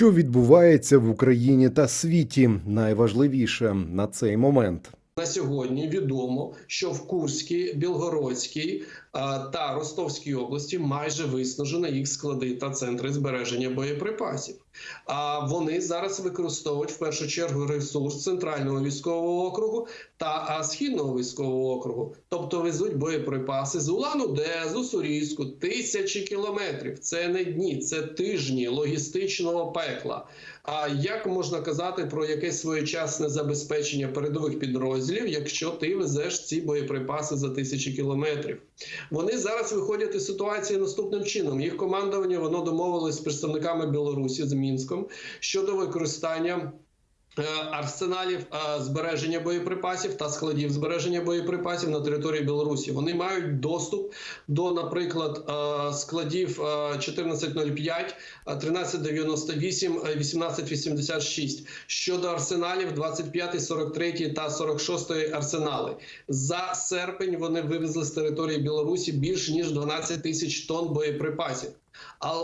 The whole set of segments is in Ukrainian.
Що відбувається в Україні та світі? Найважливіше на цей момент. На сьогодні відомо, що в Курській, Білгородській та Ростовській області майже виснажено їх склади та центри збереження боєприпасів. А вони зараз використовують в першу чергу ресурс центрального військового округу та східного військового округу, тобто везуть боєприпаси з Улан-Удэ, з Уссурійську, тисячі кілометрів. Це не дні, це тижні логістичного пекла. А як можна казати про якесь своєчасне забезпечення передових підрозділів, якщо ти везеш ці боєприпаси за тисячі кілометрів? Вони зараз виходять із ситуації наступним чином. Їх командування воно домовилось з представниками Білорусі з Мінськом щодо використання. Е, Арсеналів е, збереження боєприпасів та складів збереження боєприпасів на території Білорусі вони мають доступ до, наприклад, е, складів е, 1405, е, 1398, е, 1886 щодо арсеналів 25, 43 та 46 арсенали. За серпень вони вивезли з території Білорусі більш ніж 12 тисяч тонн боєприпасів. А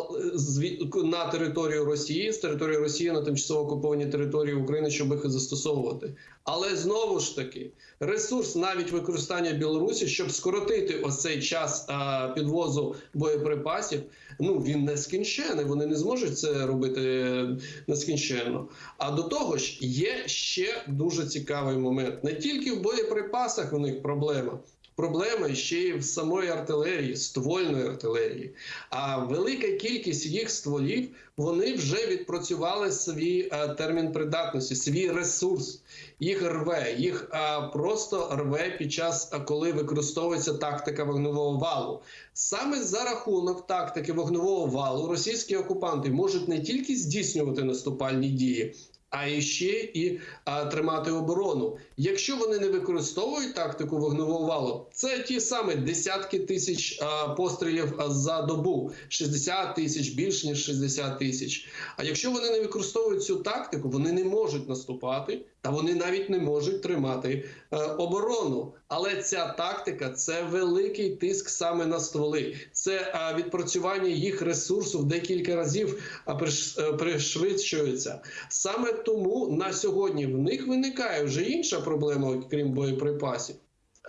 на територію Росії з території Росії на тимчасово окупованій території України, щоб їх застосовувати. Але знову ж таки, ресурс навіть використання Білорусі, щоб скоротити ось цей час а, підвозу боєприпасів. Ну він нескінчений. Вони не зможуть це робити е, нескінченно. А до того ж, є ще дуже цікавий момент. Не тільки в боєприпасах у них проблема. Проблема ще й в самої артилерії, ствольної артилерії. А велика кількість їх стволів вони вже відпрацювали свій е, термін придатності, свій ресурс. Їх рве, їх е, просто рве під час, е, коли використовується тактика вогневого валу. Саме за рахунок тактики вогневого валу російські окупанти можуть не тільки здійснювати наступальні дії. А ще і а, тримати оборону. Якщо вони не використовують тактику вогневого валу, це ті самі десятки тисяч а, пострілів за добу, 60 тисяч, більш ніж 60 тисяч. А якщо вони не використовують цю тактику, вони не можуть наступати, та вони навіть не можуть тримати е, оборону. Але ця тактика це великий тиск саме на стволи. Це е, відпрацювання їх ресурсу в декілька разів приш- е, пришвидшується. Саме тому на сьогодні в них виникає вже інша проблема, крім боєприпасів.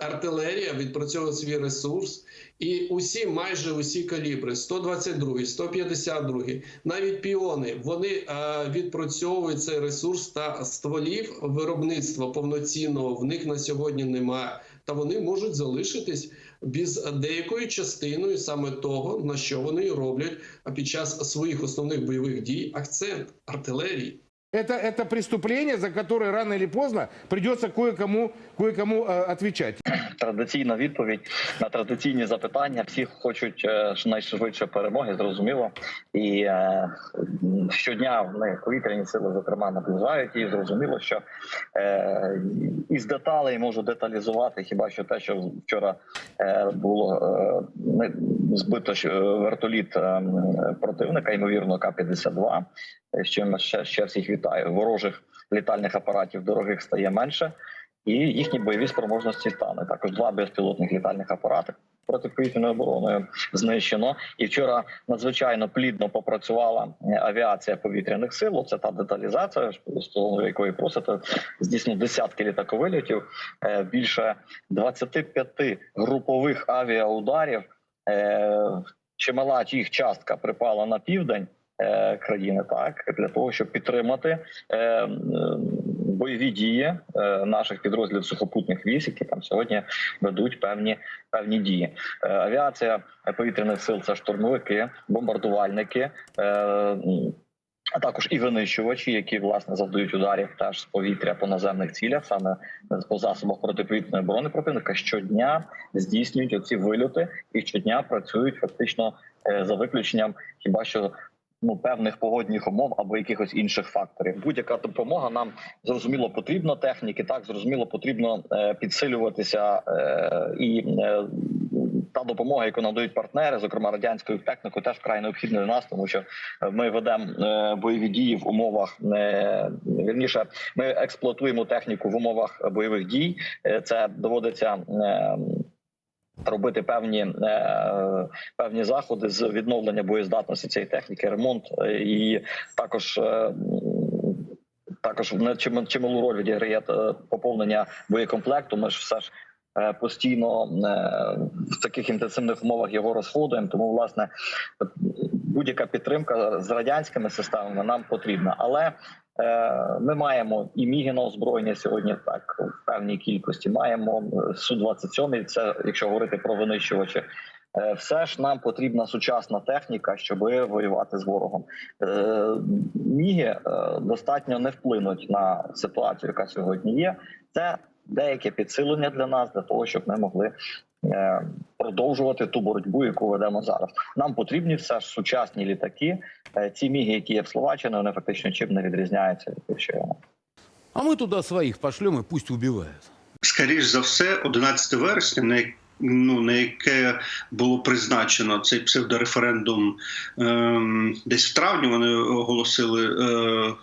Артилерія відпрацьовує свій ресурс, і усі, майже усі калібри 122, 152, навіть піони, вони е, відпрацьовують цей ресурс та стволів виробництва повноцінного в них на сьогодні немає. Та вони можуть залишитись без деякої частиною саме того, на що вони роблять під час своїх основних бойових дій акцент артилерії. Это, это преступление, за которое рано или поздно придется кое-кому кое-кому э, отвечать. традиційна відповідь на традиційні запитання. Всі хочуть е, найшвидше перемоги, зрозуміло. І е, щодня ми повітряні сили, зокрема, наближають і зрозуміло, що е, із деталей можу деталізувати хіба що те, що вчора е, було е, не- збито ж, е, вертоліт е, м, противника, ймовірно, К-52. Е, З ще, ще всіх вітаю. Ворожих літальних апаратів дорогих стає менше і їхні бойові спроможності стане. Також два безпілотних літальних апарати протиповітряною обороною знищено. І вчора надзвичайно плідно попрацювала е, авіація повітряних сил. Це та деталізація, стосовно якої просите здійснено десятки літаковильотів, е, більше 25 групових авіаударів. Чимала їх частка припала на південь країни, так для того, щоб підтримати е, бойові дії е, наших підрозділів сухопутних військ, які там сьогодні ведуть певні певні дії. Е, Авіація повітряних сил це штурмовики, бомбардувальники. е, А також і винищувачі, які власне завдають ударів теж з повітря по наземних цілях, саме по засобах протиповітряної оборони противника, щодня здійснюють оці вильоти і щодня працюють фактично е, за виключенням хіба що ну певних погодних умов або якихось інших факторів. Будь-яка допомога нам зрозуміло потрібна техніки. Так зрозуміло потрібно е, підсилюватися е, і. Е, та допомога, яку надають партнери, зокрема радянською технікою, теж вкрай необхідна для нас, тому що ми ведемо бойові дії в умовах вірніше. Ми експлуатуємо техніку в умовах бойових дій. Це доводиться. Робити певні е, певні заходи з відновлення боєздатності цієї техніки, ремонт і також. е, Також чим- чималу роль відіграє е, поповнення боєкомплекту. Ми ж все ж постійно в таких інтенсивних умовах його розходуємо. Тому, власне, будь-яка підтримка з радянськими системами нам потрібна. Але ми маємо і міги на озброєння сьогодні так в певній кількості. Маємо су 27 Це якщо говорити про винищувачі. Е, Все ж нам потрібна сучасна техніка, щоб воювати з ворогом. Е, Міги е, достатньо не вплинуть на ситуацію, яка сьогодні є. Це деяке підсилення для нас, для того, щоб ми могли е, продовжувати ту боротьбу, яку ведемо зараз. Нам потрібні все ж сучасні літаки. Е, Ці міги, які є в Словаччині, вони фактично чим не відрізняються від тих, що є. А мы туда своих пошлем и пусть убивают. Скоріш за все, 11 вересня, на, ну, на яке було призначено цей псевдореферендум ем, десь в травні, вони оголосили. Е,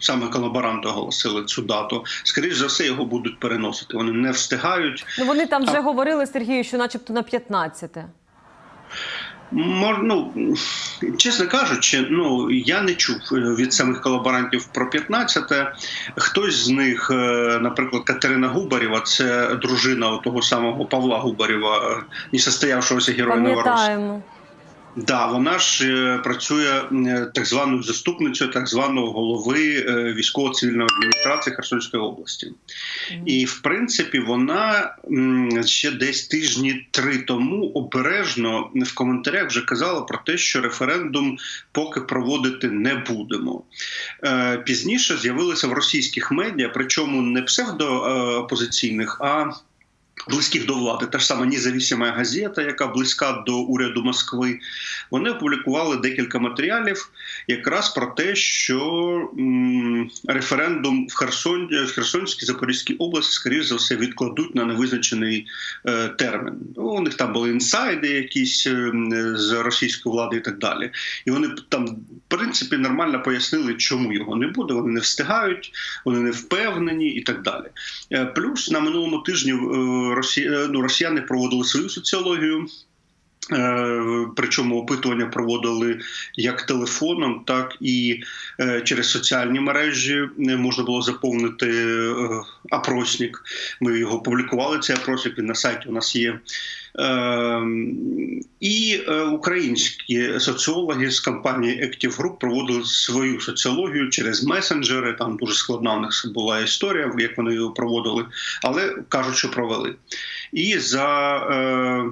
Саме колаборанти оголосили цю дату. Скоріш за все, його будуть переносити. Вони не встигають. Ну вони там вже А- говорили Сергію, що начебто на 15. Мож, ну, чесно кажучи, ну я не чув е, від самих колаборантів про 15-те. Хтось з них, е, наприклад, Катерина Губарєва, це дружина того самого Павла Губарєва, е, несостоявшогося героя Новоросії. Да, вона ж е, працює е, так званою заступницею так званого голови е, військово-цивільної адміністрації Херсонської області. І в принципі вона ще десь тижні три тому обережно в коментарях вже казала про те, що референдум поки проводити не будемо. Пізніше з'явилися в російських медіа, причому не псевдоопозиційних, а близьких до влади, та ж сама независима газета, яка близька до уряду Москви, вони опублікували декілька матеріалів якраз про те, що м, референдум в Херсон, Херсонській Запорізькій області, скоріш за все, відкладуть на невизначений е, термін. Ну, у них там були інсайди, якісь е, з російської влади і так далі. І вони там, в принципі, нормально пояснили, чому його не буде. Вони не встигають, вони не впевнені і так далі. Е, Плюс на минулому тижні е, Росі... е, ну, росіяни проводили свою соціологію. Е, Причому опитування проводили як телефоном, так і е, через соціальні мережі можна було заповнити опросник. Ми його публікували. Цей опросник він на сайті у нас є. Е, І е, українські соціологи з компанії Active Group проводили свою соціологію через месенджери. Там дуже складна у них була історія, як вони його проводили, але кажуть, що провели. І за е,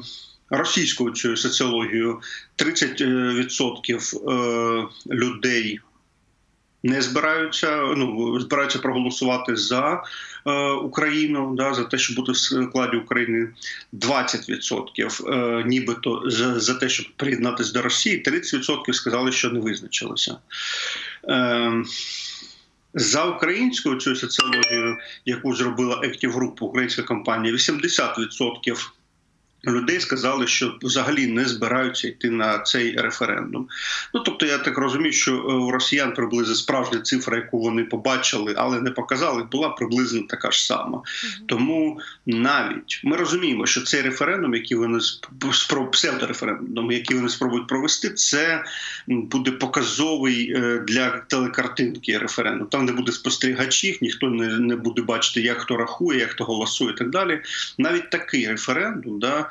російською цією соціологією 30% е, людей не збираються, ну збираються проголосувати за е, Україну, да, за те, щоб бути в складі України. 20% е, нібито за, за те, щоб приєднатися до Росії, 30% сказали, що не визначилися. Е, за українською цю соціологію, яку зробила Active Group, українська компанія, 80% людей сказали, що взагалі не збираються йти на цей референдум. Ну тобто, я так розумію, що е, у росіян приблизно справжня цифра, яку вони побачили, але не показали, була приблизно така ж сама. Тому навіть ми розуміємо, що цей референдум, який вони сп- спро- псевдореферендум, який вони спробують провести, це буде показовий е, для телекартинки референдум. Там не буде спостерігачів, ніхто не, не буде бачити, як хто рахує, як хто голосує, і так далі. Навіть такий референдум, да,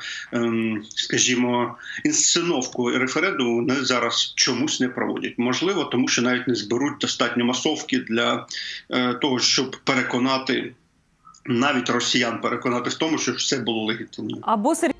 скажімо, інсценовку референдуму зараз чомусь не проводять. Можливо, тому що навіть не зберуть достатньо масовки для е, того, щоб переконати. Навіть росіян переконати в тому, що все було легітимно. Або